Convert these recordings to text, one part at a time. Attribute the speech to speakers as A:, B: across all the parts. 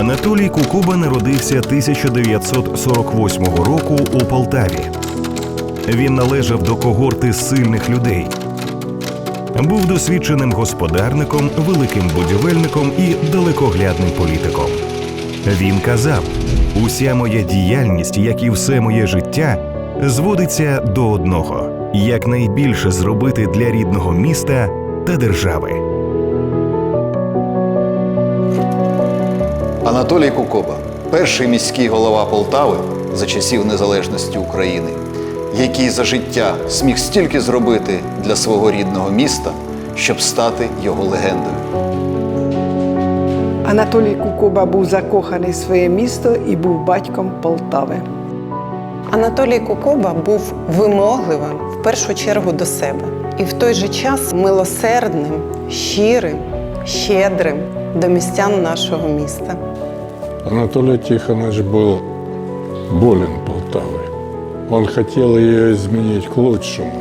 A: Анатолій Кукуба народився 1948 року у Полтаві. Він належав до когорти сильних людей. Був досвідченим господарником, великим будівельником і далекоглядним політиком. Він казав: уся моя діяльність, як і все моє життя, зводиться до одного якнайбільше зробити для рідного міста та держави.
B: Анатолій Кукоба, перший міський голова Полтави за часів незалежності України, який за життя зміг стільки зробити для свого рідного міста, щоб стати його легендою.
C: Анатолій Кукуба був закоханий в своє місто і був батьком Полтави.
D: Анатолій Кукоба був вимогливим в першу чергу до себе і в той же час милосердним, щирим, щедрим до містян нашого міста.
E: Анатолий Тихонович был болен Полтавой. Он хотел ее изменить к лучшему.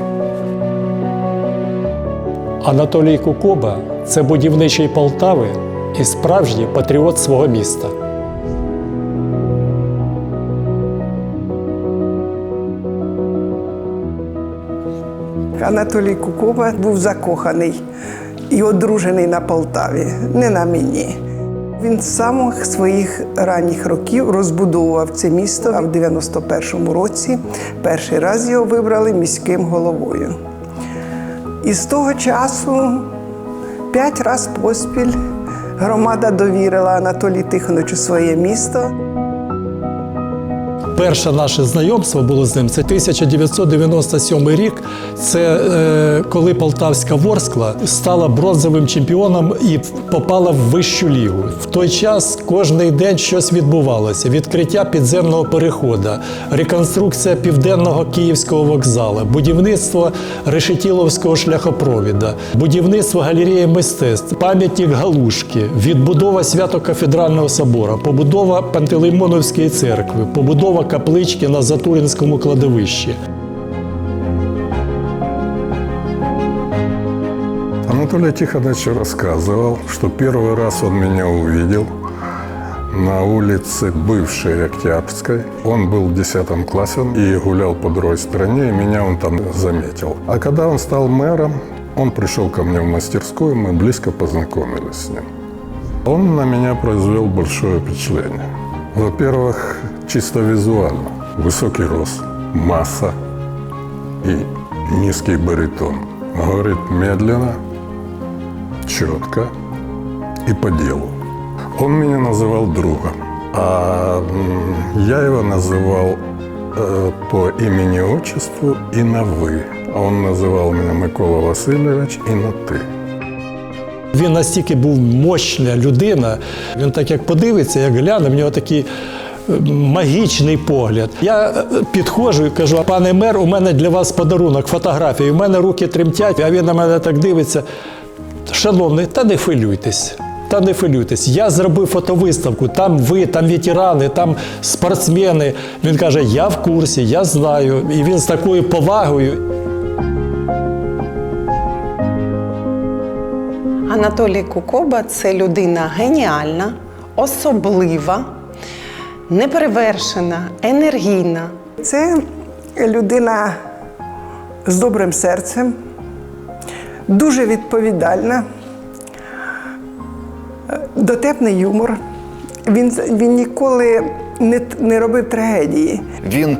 F: Анатолій Кукоба це будівничий Полтави і справжній патріот свого міста.
C: Анатолій Кукуба був закоханий і одружений на Полтаві, не на мені. Він з самих своїх ранніх років розбудовував це місто, а в 91-му році перший раз його вибрали міським головою. І з того часу п'ять разів поспіль громада довірила Анатолію Тихоновичу своє місто.
F: Перше наше знайомство було з ним. Це 1997 рік. Це е, коли Полтавська Ворскла стала бронзовим чемпіоном і попала в вищу лігу. В той час кожний день щось відбувалося: відкриття підземного переходу, реконструкція південного київського вокзалу, будівництво решетіловського шляхопровіда, будівництво галереї мистецтв, пам'ятник Галушки, відбудова свято-кафедрального собору, побудова Пантелеймоновської церкви, побудова каплички на Затуринському кладовищі.
E: Анатолий Тихонович рассказывал, что первый раз он меня увидел на улице бывшей Октябрьской. Он был в 10 классе и гулял по другой стороне, и меня он там заметил. А когда он стал мэром, он пришел ко мне в мастерскую, мы близко познакомились с ним. Он на меня произвел большое впечатление. Во-первых, чисто визуально. Высокий рост, масса и низкий баритон. Говорит медленно, четко и по делу. Он меня называл другом, а я его называл э, по имени-отчеству и на «вы». Он называл меня Микола Васильович и на «ты».
F: Він настільки був мощна людина. Він так як подивиться, як гляне, в нього такий е, магічний погляд. Я е, підходжу і кажу: пане мер, у мене для вас подарунок, фотографія. У мене руки тремтять, а він на мене так дивиться. Шановний, та не хвилюйтесь. Та не хвилюйтесь. Я зробив фотовиставку. Там ви, там ветерани, там спортсмени. Він каже: Я в курсі, я знаю. І він з такою повагою.
D: Анатолій Кукоба це людина геніальна, особлива, неперевершена, енергійна.
C: Це людина з добрим серцем, дуже відповідальна, е, дотепний юмор. Він, він ніколи не, не робив трагедії.
B: Він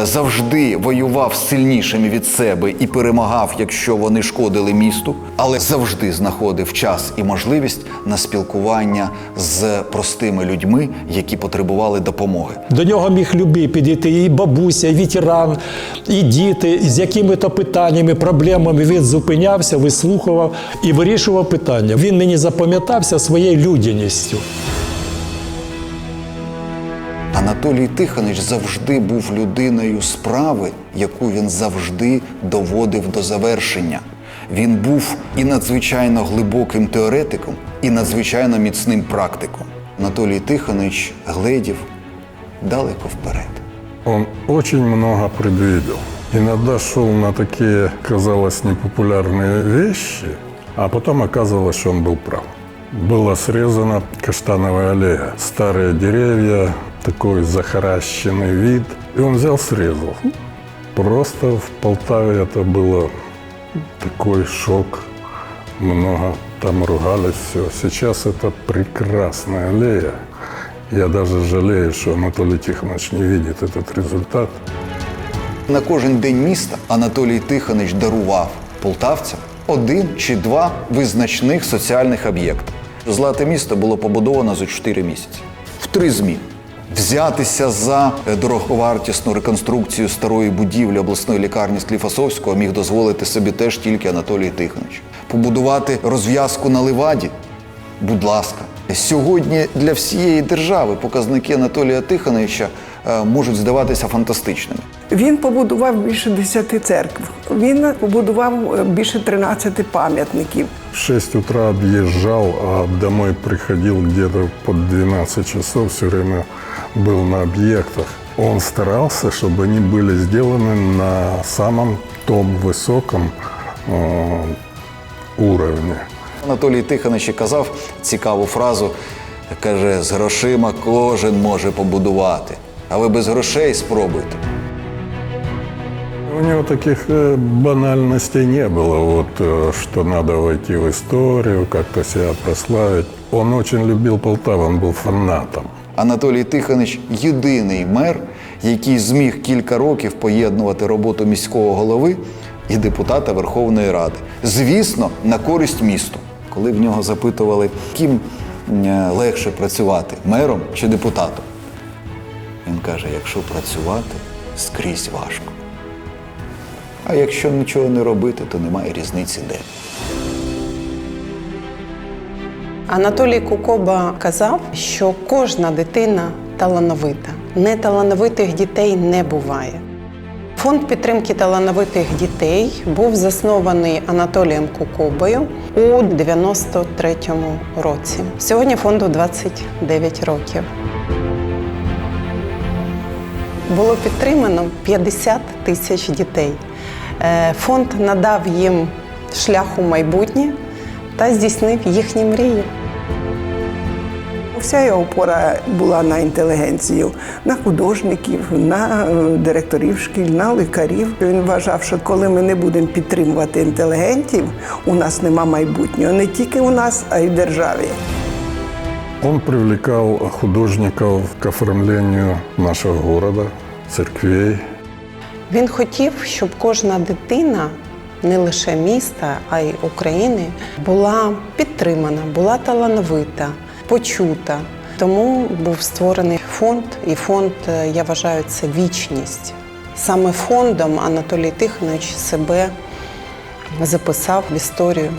B: е, завжди воював з сильнішими від себе і перемагав, якщо вони шкодили місту, але завжди знаходив час і можливість на спілкування з простими людьми, які потребували допомоги.
F: До нього міг любий підійти і бабуся, і ветеран, і діти, з якими-то питаннями, проблемами він зупинявся, вислухував і вирішував питання. Він мені запам'ятався своєю людяністю.
B: Анатолій Тихонович завжди був людиною справи, яку він завжди доводив до завершення. Він був і надзвичайно глибоким теоретиком, і надзвичайно міцним практиком. Анатолій Тихонович гледів далеко вперед.
E: Он очень много предвидел. Иногда шел на такие, казалось, непопулярные вещи, а потом оказывалось, что он был прав. была срезана каштановая аллея. Старые деревья, такой захаращенный вид. И он взял, срезал. Просто в Полтаве это было такой шок. Много там ругались, все. Сейчас это прекрасная аллея. Я даже жалею, что Анатолий Тихонович не видит этот результат.
B: На кожен день міста Анатолій Тихонич дарував полтавцям один чи два визначних соціальних об'єкти. Злате місто було побудовано за 4 місяці в три зміни. Взятися за е, дороговартісну реконструкцію старої будівлі обласної лікарні Скліфосовського міг дозволити собі теж тільки Анатолій Тихонович. Побудувати розв'язку на Леваді, Будь ласка, сьогодні для всієї держави показники Анатолія Тихоновича е, можуть здаватися фантастичними.
C: Він побудував більше 10 церкв. Він побудував е, більше 13 пам'ятників.
E: В 6 утра объезжал, а домой приходил где-то под 12 часов, все время был на объектах. Он старался, чтобы они были сделаны на самом том высоком э, уровне.
B: Анатолій Тихонович і казав цікаву фразу: каже: з грошима кожен може побудувати, а ви без грошей спробуйте.
E: У него таких э, банальностей не было, вот, э, что надо войти в историю, как-то себя прославить. Он очень любил Полтаву, он был фанатом.
B: Анатолій Тихонович єдиний мер, який зміг кілька років поєднувати роботу міського голови і депутата Верховної Ради. Звісно, на користь місту. Коли в нього запитували, ким е, легше працювати мером чи депутатом, він каже: якщо працювати, скрізь важко. А якщо нічого не робити, то немає різниці де.
D: Анатолій Кукоба казав, що кожна дитина талановита. Неталановитих дітей не буває. Фонд підтримки талановитих дітей був заснований Анатолієм Кукобою у 93-му році. Сьогодні фонду 29 років. Було підтримано 50 тисяч дітей. Е, Фонд надав їм шлях у майбутнє та здійснив їхні мрії.
C: Вся його опора була на інтелігенцію, на художників, на е, директорів шкіл, на лікарів. Він вважав, що коли ми не будемо підтримувати інтелігентів, у нас нема майбутнього не тільки у нас, а й в державі.
E: Он привлекал художников к оформлению нашего города, церквей.
D: Він хотів, щоб кожна дитина не лише міста, а й України була підтримана, була талановита, почута. Тому був створений фонд, і фонд, е, я вважаю, це вічність. Саме фондом Анатолій Тихонович себе записав в історію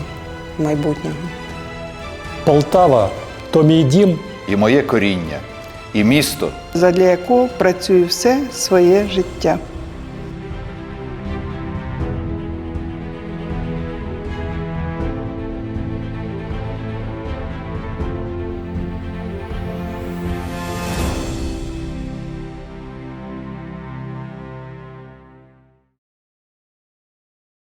D: майбутнього.
F: Полтава то мій дім,
B: І моє коріння, і місто
C: Задля якого працюю все своє життя.